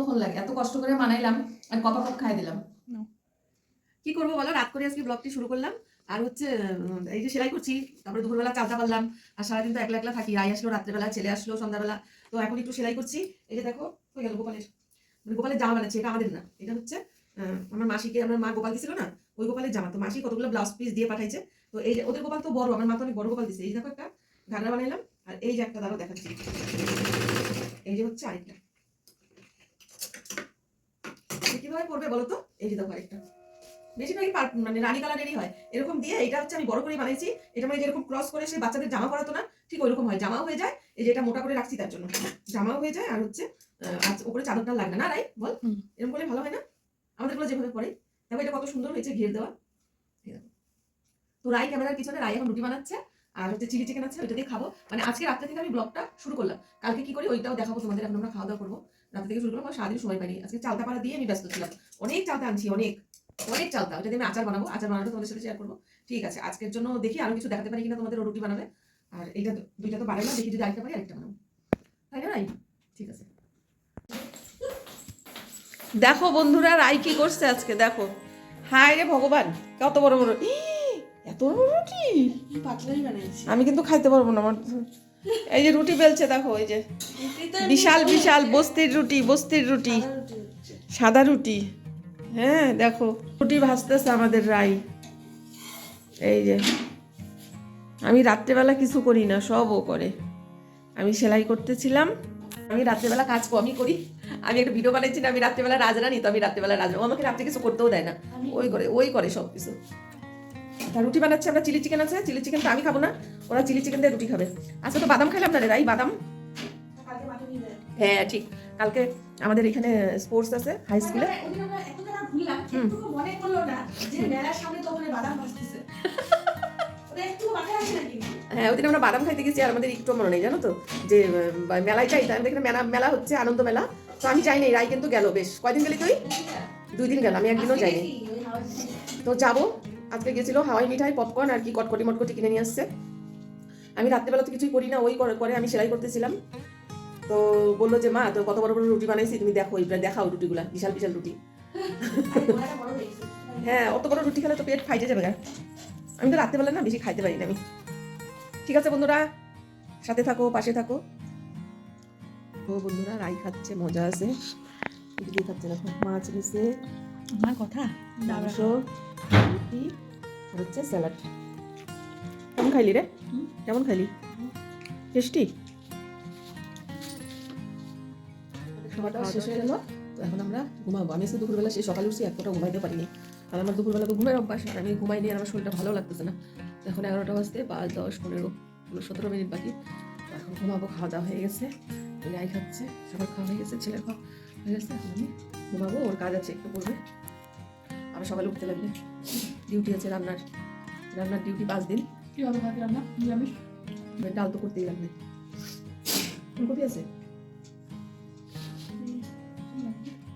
কতক্ষণ লাগে? এত কষ্ট করে বানাইলাম আর কপা কপ খাই দিলাম? কি করব বলো? রাত করে আজকে ব্লগটি শুরু করলাম। আর হচ্ছে এই যে সেলাই করছি তারপরে দুপুরবেলা চালটা পারলাম আর সারাদিন তো একলা একলা থাকি। রাই আসলো রাত্রেবেলা ছেলে আসলো সন্ধ্যাবেলা। তো এখন একটু সেলাই করছি। এই যে দেখো হয়ে গেল গোপালের। মানে গোপালের জামা বানাচ্ছি এটা আমাদের না। এটা হচ্ছে আমার মাসিকে আমার মা গোপাল দিছিল না? ওই গোপালের জামা। তো মাসি কতগুলো ব্লাউজ পিস দিয়ে পাঠাইছে। তো এই যে ওদের গোপাল তো বড় আমার মা তো অনেক বড় গোপাল দিছে। এই দেখো একটা ঘাগরা বানাইলাম। আর এই যে একটা দাঁড়ো দেখাচ্ছি। এই যে হচ্ছে আরেকটা এটা কীভাবে করবে বলো তো এই যে দেখো আরেকটা। বেশিরভাগই মানে রানী কালারেরই হয়। এরকম দিয়ে এটা হচ্ছে আমি বড় করে বানাইছি এটা মানে যেরকম ক্রস করে সে বাচ্চাদের জামা পরাতো না ঠিক ওইরকম হয়। জামাও হয়ে যায়। এই যে এটা মোটা করে রাখছি তার জন্য। জামাও হয়ে যায় আর হচ্ছে উপরে চাদরটা লাগবে। না রাই বল। এরকম করলে ভালো হয় না? আমাদেরগুলো যেভাবে পরে দেখো এটা কত সুন্দর হয়েছে ঘিরে দেওয়া। তো রাই ক্যামেরার পিছনে রাই এখন রুটি বানাচ্ছে আর হচ্ছে চিলি চিকেন আছে ওইটা দিয়ে খাব। মানে আজকে রাত্রে থেকে আমি ব্লগটা শুরু করলাম। কালকে কি করি ওইটাও দেখাবো তোমাদের। এখন আমরা খাওয়া দাওয়া করব। রাত থেকে শুরু করলাম আর সারাদিন সময় পাইনি। আজকে চালতা পাড়া দিয়ে আমি ব্যস্ত ছিলাম। অনেক চালতা আনছি অনেক অনেক চালতা। ওটা দিয়ে আমি আচার বানাবো আচার বানানো তোমাদের সাথে শেয়ার করব। ঠিক আছে আজকের জন্য দেখি আরও কিছু দেখাতে পারি কিনা তোমাদের রুটি বানাবে। আর এইটা দুইটা তো বানাইলাম দেখি যদি আরেকটা পারি আরেকটা বানাবো। তাই না ঠিক আছে। দেখো বন্ধুরা রাই কি করছে আজকে দেখো। হায় রে ভগবান কত বড় বড় এত বড় রুটি? পাতলাই বানাইছি। আমি কিন্তু খাইতে পারব না আমার এই যে রুটি বেলছে দেখো এই যে বিশাল বিশাল বস্তির রুটি বস্তির রুটি। সাদা রুটি হ্যাঁ দেখো রুটি ভাজতেছে আমাদের রাই। এই যে আমি রাত্রেবেলা কিছু করি না সব ও করে। আমি সেলাই করতেছিলাম আমি রাত্রেবেলা কাজ কমই করি। আমি একটা ভিডিও বানাইছি না আমি রাত্রেবেলা রাজরানি তো আমি রাত্রেবেলা রাজরা। ও আমাকে রাত্রে কিছু করতেও দেয় না। ওই করে ওই করে সব কিছু তা রুটি বানাচ্ছে আমরা চিলি চিকেন আছে চিলি চিকেন তো আমি খাব না। ওরা চিলি চিকেন দিয়ে রুটি খাবে। আজকে তো বাদাম খাইলাম না রে রাই? বাদাম? হ্যাঁ ঠিক। কালকে আমাদের এখানে স্পোর্টস আছে হাই স্কুলে। মনে না কিন্তু? হ্যাঁ ওদিন আমরা বাদাম খাইতে গেছি আর আমাদের একটু মনে নেই জানো তো? যে মেলায় তাই আমাদের এখানে মেলা মেলা হচ্ছে আনন্দ মেলা। তো আমি যাইনি রাই কিন্তু গেল বেশ। কয়দিন গেলি তুই? দুই দিন গেল আমি একদিনও যাইনি। তো যাব। আজকে গেছিল হাওয়াই মিঠাই পপকর্ন আর কি কটকটি মটকটি কিনে নিয়ে আসছে। আমি রাত্রেবেলা তো কিছুই করি না ওই করে করে আমি সেলাই করতেছিলাম। তো বলল যে মা তো কত বড় বড় রুটি বানাইছি তুমি দেখো এইটা দেখাও রুটিগুলা বিশাল বিশাল রুটি। হ্যাঁ অত বড় রুটি খেলে তো পেট ফাইটে যাবে গা। আমি তো রাত্রেবেলা না বেশি খাইতে পারি না আমি। ঠিক আছে বন্ধুরা সাথে থাকো পাশে থাকো। ও বন্ধুরা রাই খাচ্ছে মজা আছে। রুটি খাচ্ছে দেখো মাছ নিছে। আমার কথা? মাংস রুটি হচ্ছে স্যালাড। কেমন খাইলি রে? কেমন খাইলি? টেস্টি? তো এখন আমরা ঘুমাবো। আমি দুপুরবেলা সেই সকালে উঠছি, এক ঘুমাইতে পারিনি। আর আমার দুপুরবেলা তো ঘুমের অভ্যাস আর আমি ঘুমাই নিয়ে আমার শরীরটা ভালো লাগতেছে না। এখন এগারোটা বাজতে, পাঁচ, দশ, পনেরো ষোলো সতেরো মিনিট বাকি। এখন ঘুমাবো, খাওয়া দাওয়া হয়ে গেছে। রাই খাচ্ছে, সবার খাওয়া হয়ে গেছে, ছেলের খাওয়া হয়ে গেছে। এখন আমি ঘুমাবো, ওর কাজ আছে, একটু করবে। আবার সকালে উঠতে লাগবে। ডিউটি আছে রান্নার। রান্নার ডিউটি পাঁচ দিন। ডাল তো করতেই লাগবে। ফুলকপি আছে?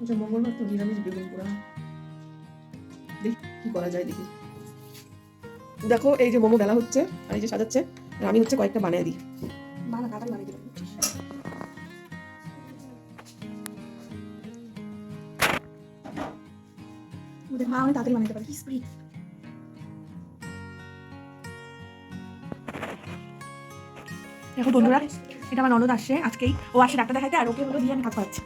আচ্ছা মঙ্গলবার তো নিরামিষ বেগুন পোড়া। দেখি কি করা যায় দেখি। দেখো, এই যে মোমো ডালা হচ্ছে, আর এই যে সাজাচ্ছে, আর আমি হচ্ছে কয়েকটা বানিয়ে দিই। মা অনেক তাড়াতাড়ি বানাতে পারে। কি দেখো বন্ধুরা এটা আমার ননদ আসছে আজকেই। ও আসে ডাক্তার দেখাইতে আর ওকে হলো দিয়ে আমি কাজ করাচ্ছি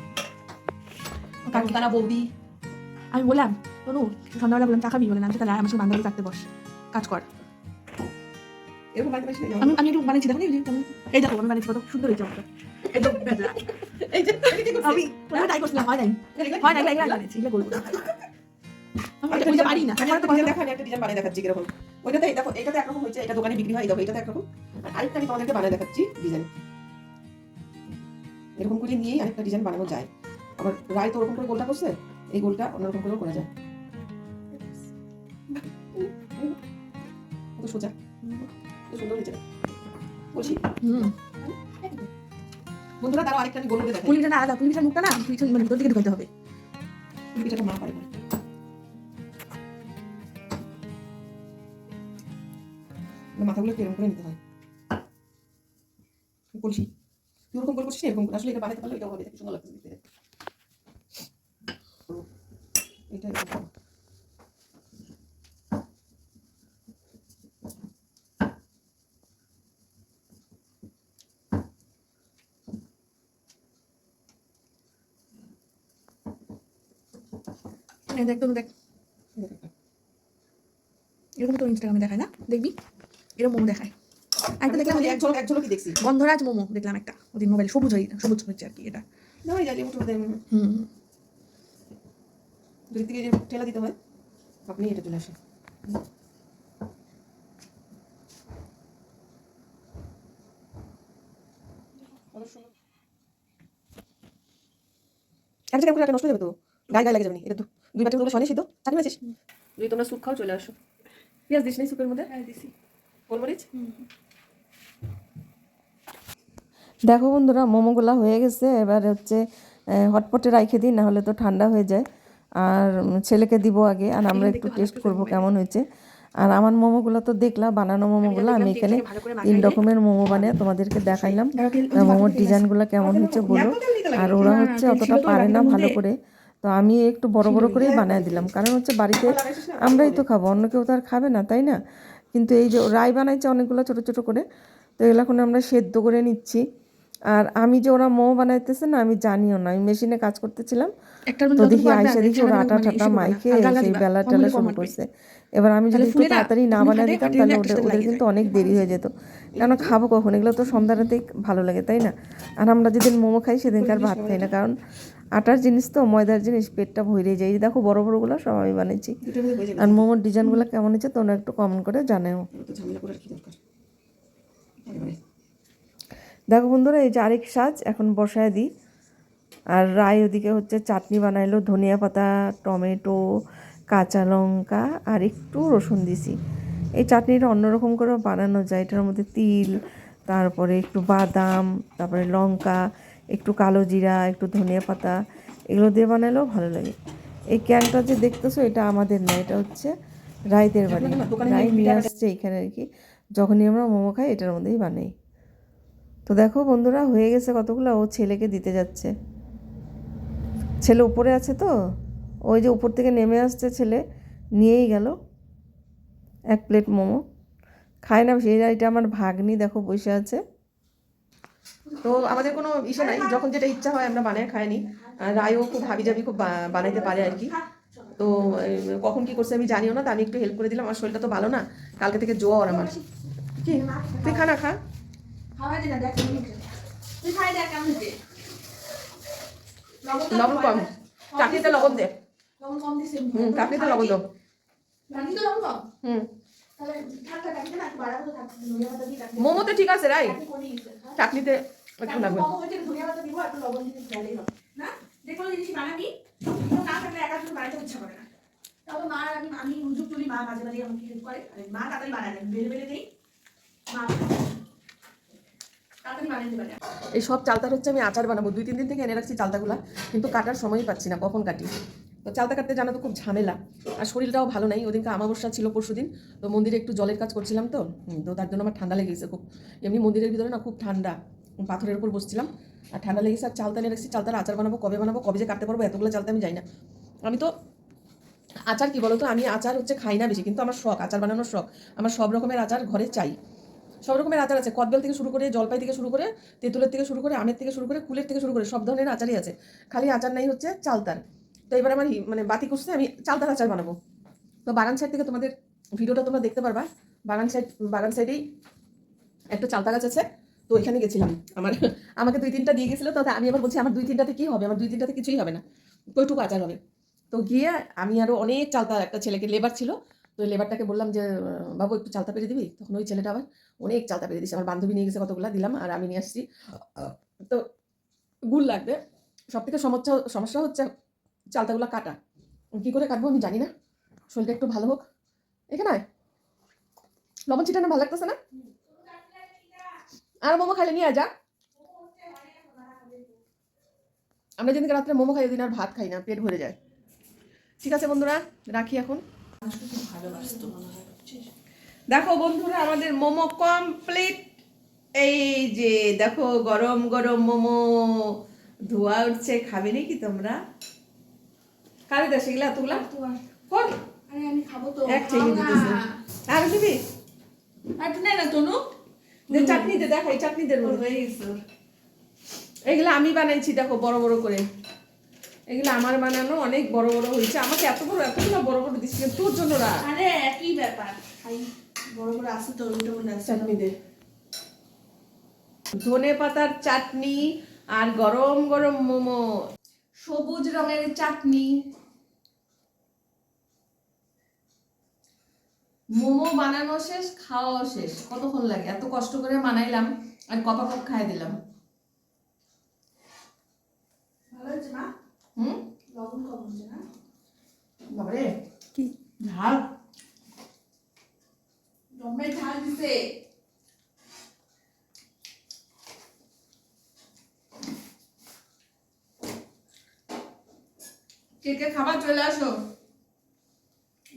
বৌদি। আমি বললাম তনু সন্ধ্যাবেলা বললাম চা খাবি? বলে নামছে তাহলে আমার সঙ্গে বান্ধবী থাকতে বস। কাজ কর। না? আমি আমি একটু বানিয়েছি দেখো এই দেখো আমি বানিয়েছি কত সুন্দর হয়েছে। আমি ট্রাই করছিলাম হয় নাই। হয় নাই বানিয়েছি এগুলো বলব এটা পারি না একটা ডিজাইন ডিজাইন বানিয়ে দেখাচ্ছি কীরকম। ওইটাতে দেখো এটাতে একরকম হয়েছে এটা দোকানে বিক্রি হয় দেখো এটাতে একরকম। আরেকটা আমি তোমাদেরকে বানিয়ে দেখাচ্ছি ডিজাইন এরকম করে নিয়েই আরেকটা ডিজাইন বানানো যায়। আবার রায় তো ওরকম করে গোলটা করছে এই গোলটা অন্যরকম করেও করা যায়। সোজা। সুন্দর হয়েছে। বলছি? হুম। বন্ধুরা তারা আরেকটা আমি গোল করে দেখাই। আলাদা মুখটা না মানে ভিতর দিকে ঢুকাতে হবে। পিঠাটা মা পারে। মাথাগুলো এরকম করে নিতে হয়? কলসি তুই ওরকম করে করছিস এরকম আসলে এটা বানাতে পারলে এটাও হবে সুন্দর লাগছে দেখতে। এটা। দেখ তোর দেখ। এরকম তো ইনস্টাগ্রামে দেখায় না? দেখবি? এরকম দেখায়। একটা দেখলাম আমি ওই যে এক ঝলক এক ঝলকই দেখছি? গন্ধরাজ মোমো দেখলাম একটা। ওদিন মোবাইল সবুজ হয়ে সবুজ হচ্ছে আর কি এটা। না ওই জালি হুম। দুই থেকে যে ঠেলা দিতে হয় আপনি এটা চলে আসেন। একটা কেমন একটা নষ্ট হয়ে যাবে তো? গায়ে গায়ে লাগে যাবে না। এটা তো দুই বাটি সিদ্ধ। চাটনি আছিস যদি তোমরা স্যুপ খাও চলে আসো। পেঁয়াজ দিস নাই স্যুপের মধ্যে? হ্যাঁ দিছি। গোলমরিচ? দেখো বন্ধুরা মোমোগুলা হয়ে গেছে এবার হচ্ছে হটপটে রাইখে দিই না হলে তো ঠান্ডা হয়ে যায়। আর ছেলেকে দিব আগে আর আমরা একটু টেস্ট করব কেমন হয়েছে। আর আমার মোমোগুলো তো দেখলাম বানানো মোমোগুলো আমি এখানে তিন রকমের মোমো বানিয়ে তোমাদেরকে দেখাইলাম। মোমোর ডিজাইনগুলো কেমন হয়েছে বলো। আর ওরা হচ্ছে অতটা পারে না ভালো করে। তো আমি একটু বড় বড় করেই বানিয়ে দিলাম। কারণ হচ্ছে বাড়িতে আমরাই তো খাব অন্য কেউ তো আর খাবে না তাই না? কিন্তু এই যে রাই বানাইছে অনেকগুলো ছোট ছোট করে তো এগুলো এখন আমরা সেদ্ধ করে নিচ্ছি। আর আমি যে ওরা মোমো বানাইতেছে না আমি জানিও না। আমি মেশিনে কাজ করতেছিলাম। তো দেখি আইসা দেখি ওরা আটা ঠাটা মাইকে সেই বেলা টেলা শুরু করছে। এবার আমি যদি একটু তাড়াতাড়ি না বানিয়ে দিতাম তাহলে ওদের ওদের কিন্তু অনেক দেরি হয়ে যেত। কেন খাব কখন? এগুলো তো সন্ধ্যা রাতেই ভালো লাগে তাই না? আর আমরা যেদিন মোমো খাই সেদিনকার ভাত খাই না। কারণ আটার জিনিস তো ময়দার জিনিস পেটটা ভরে যায়। দেখো বড় বড়গুলো সব আমি বানিয়েছি। আর মোমোর ডিজাইনগুলো কেমন হয়েছে তোমরা একটু কমেন্ট করে জানাও। দেখো বন্ধুরা এই যে আরেক সাজ এখন বসায় দিই। আর রায় ওদিকে হচ্ছে চাটনি বানাইলো ধনিয়া পাতা টমেটো কাঁচা লঙ্কা আর একটু রসুন দিছি। এই চাটনিটা অন্যরকম করে বানানো যায় এটার মধ্যে তিল তারপরে একটু বাদাম তারপরে লঙ্কা একটু কালো জিরা একটু ধনিয়া পাতা এগুলো দিয়ে বানালেও ভালো লাগে। এই ক্যানটা যে দেখতেছো এটা আমাদের না এটা হচ্ছে রায়দের বাড়ি। রায় নিয়ে আসছে এখানে আর কি। যখনই আমরা মোমো খাই এটার মধ্যেই বানাই। তো দেখো বন্ধুরা, হয়ে গেছে কতগুলো, ও ছেলেকে দিতে যাচ্ছে। ছেলে উপরে আছে তো? ওই যে উপর থেকে নেমে আসছে ছেলে, নিয়েই গেল। এক প্লেট মোমো। খায় না, সেই এটা আমার ভাগ্নি দেখো বসে আছে। তো আমাদের কোনো ইস্যু নাই, যখন যেটা ইচ্ছা হয় আমরা বানিয়ে খাইনি। রায়ও খুব হাবি জাবি খুব বানাইতে পারে আর কি। তো কখন কি করছে আমি জানিও না, তো আমি একটু হেল্প করে দিলাম। আমার শরীরটা তো ভালো না, কালকে থেকে জ্বর আমার। কি? তুই খা না, খা। লবণ কম চাকরিতে লবণ দে লবণ কম দিছে হুম চাকরিতে লবণ দাও রানি তো লবণ কম হুম বাড়া মোমোতে ঠিক আছে রাই হ্যাঁ একটু লাগবে হবে না জিনিস বানাবি কিন্তু না থাকলে একা শুধু বানাতে ইচ্ছা করে না তবে মা আমি আমি হুজুর তুলি মা মাঝে মাঝে আমাকে হেল্প করে মা তাড়াতাড়ি বানায় বেলে বেলে দেই মা তাড়াতাড়ি বানিয়ে দিতে পারে এই সব চালতার হচ্ছে আমি আচার বানাবো। দুই, তিন দিন থেকে এনে রাখছি চালতাগুলা, কিন্তু কাটার সময়ই পাচ্ছি না, কখন কাটি? তো চালতা কাটতে জানা তো খুব ঝামেলা, আর শরীরটাও ভালো নাই। ওদিনকে আমাবস্যা ছিল পরশুদিন, তো মন্দিরে একটু জলের কাজ করছিলাম তো তো তার জন্য আমার ঠান্ডা লেগেছে খুব। এমনি মন্দিরের ভিতরে না খুব ঠান্ডা পাথরের উপর বসছিলাম, আর ঠান্ডা লেগেছে, আর চালতা এনে রাখছি, চালতার আচার বানাবো, কবে বানাবো, কবে যে কাটতে পারব, এতগুলো চালতা আমি যাই না। আমি তো, আচার কি বলতো, আমি আচার হচ্ছে খাই না বেশি, কিন্তু আমার শখ, আচার বানানোর শখ। আমার সব রকমের আচার ঘরে চাই। সব রকমের আচার আছে। কদবেল থেকে শুরু করে, জলপাই থেকে শুরু করে, তেঁতুলের থেকে শুরু করে, আমের থেকে শুরু করে, কুলের থেকে শুরু করে, সব ধরনের আচারই আছে। খালি আচার নাই হচ্ছে চালতার তো এবার আমার মানে বাতি করছে আমি চালতার আচার বানাবো। তো বাগান সাইড থেকে তোমাদের ভিডিওটা তোমরা দেখতে পারবা। বাগান সাইড বাগান সাইডেই একটা চালতা গাছ আছে। তো ওইখানে গেছিলাম। আমার, আমাকে দুই তিনটা দিয়ে গেছিল। তো আমি আবার বলছি, আমার দুই তিনটাতে কী হবে? আমার দুই তিনটাতে কিছুই হবে না। কইটুকু আচার হবে। তো গিয়ে আমি আরও অনেক চালতা একটা ছেলেকে লেবার ছিল। তো লেবারটাকে বললাম যে, বাবু, একটু চালতা পেরে দিবি? তখন ওই ছেলেটা আবার অনেক চালতা পেরে দিয়েছে আমার বান্ধবী নিয়ে গেছে কতগুলা দিলাম আর আমি নিয়ে আসছি। তো গুল লাগবে। সব থেকে সমস্যা সমস্যা হচ্ছে চালতাগুলো কাটা। কী করে কাটবো আমি জানি না। শরীরটা একটু ভালো হোক। এখানে। লবণ ছিটানো ভালো লাগতেছে না? আর মোমো খাইলে নিয়ে যা। আমরা যেদিনকে রাত্রে মোমো খাই ওদিন আর ভাত খাই না পেট ভরে যায়। ঠিক আছে বন্ধুরা রাখি এখন। দেখো বন্ধুরা আমাদের মোমো কমপ্লিট এই যে দেখো গরম গরম মোমো। ধোয়া উঠছে খাবে নাকি তোমরা? কারে দেশ এগুলা তোমার কোন আমি খাব তো এক ঠেঙে দিতেছে। আর দিবি আর একটু না তনু? দে চাটনি দে দেখ চাটনি দে ওর হয়ে গেছে ওর। আমি বানাইছি দেখো বড় বড় করে। এগুলো আমার বানানো অনেক বড় বড় হয়েছে। আমাকে এত বড় এতগুলো বড় বড় দিচ্ছিল তোর জন্য আরে একই ব্যাপার। বড় বড় আছে তো ওইটা মনে চাটনি দে। ধনে পাতার চাটনি আর গরম গরম মোমো। সবুজ রঙের চাটনি। মোমো বানানো শেষ খাওয়াও শেষ। কতক্ষণ লাগে? এত কষ্ট করে বানাইলাম আর কপা কপ খাই দিলাম। ভালো হয়েছে মা? হুম? লবণ কম হচ্ছে না? বাবারে কি? ঝাল। জম্মে ঝাল দিছে কে কে খাবার চলে আসো?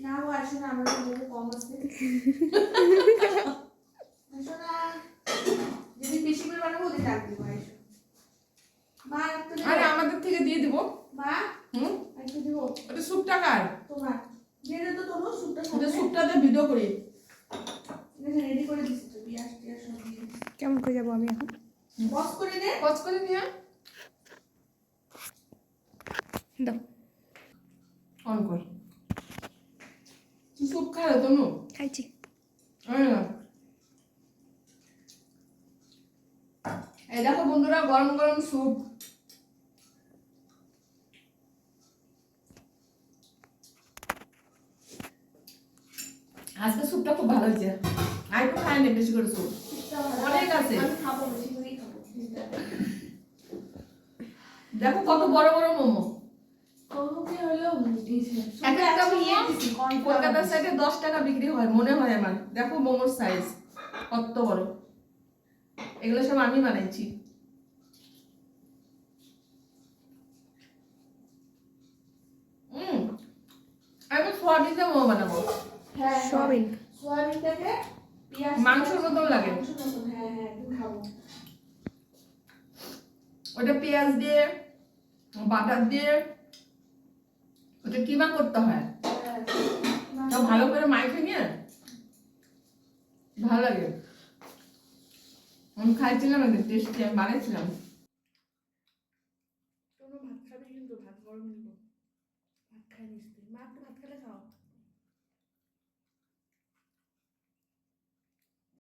না ও আসো না আমার কম আছে। আসো না। যদি বেশি করে বানাবো ওদের ডাক দিব আসো। মা আরে আমাদের থেকে দিয়ে দিব। মা? হুম? একটু দিব? ওটা স্যুপটা কার? তোমার। দিয়ে দে তো তোমরা ওটা সামনে ভিডিও করি। রেডি করে দিছি তো বিয়াস টিয়াস সব দিয়ে কেমন করে যাব আমি এখন? বস করে দে। কচ করে নিয়ে দাও। অন কর। তুই স্যুপ খাবে তনু খাইছি। এই দেখো বন্ধুরা গরম গরম স্যুপ। আজকে স্যুপটা খুব ভালো হয়েছে। আর একটু খাইনি বেশি করে স্যুপ। অনেক আছে। দেখো কত বড় বড় মোমো। কলকাতার সাইডে দশ টাকা বিক্রি হয়, মনে হয় আমার। দেখো মোমোর সাইজ কত বড়। এগুলো সব আমি বানাইছি। আমি সোয়াবিন মোমো বানাবো। সয়াবিন। সোয়াবিনটাকে পেঁয়াজ মাংসের মতন লাগে। হ্যাঁ হ্যাঁ খাব। ওটা পেঁয়াজ দিয়ে বাটার দিয়ে ওটা কিমা করতে হয়? হ্যাঁ। তো ভালো করে মাইখে নিয়ে ভালো লাগে। আমি খাইছিলাম একদিন টেস্টি আমি বানিয়েছিলাম ভাত খাবি কিন্তু ভাত গরম নিব ভাত খাই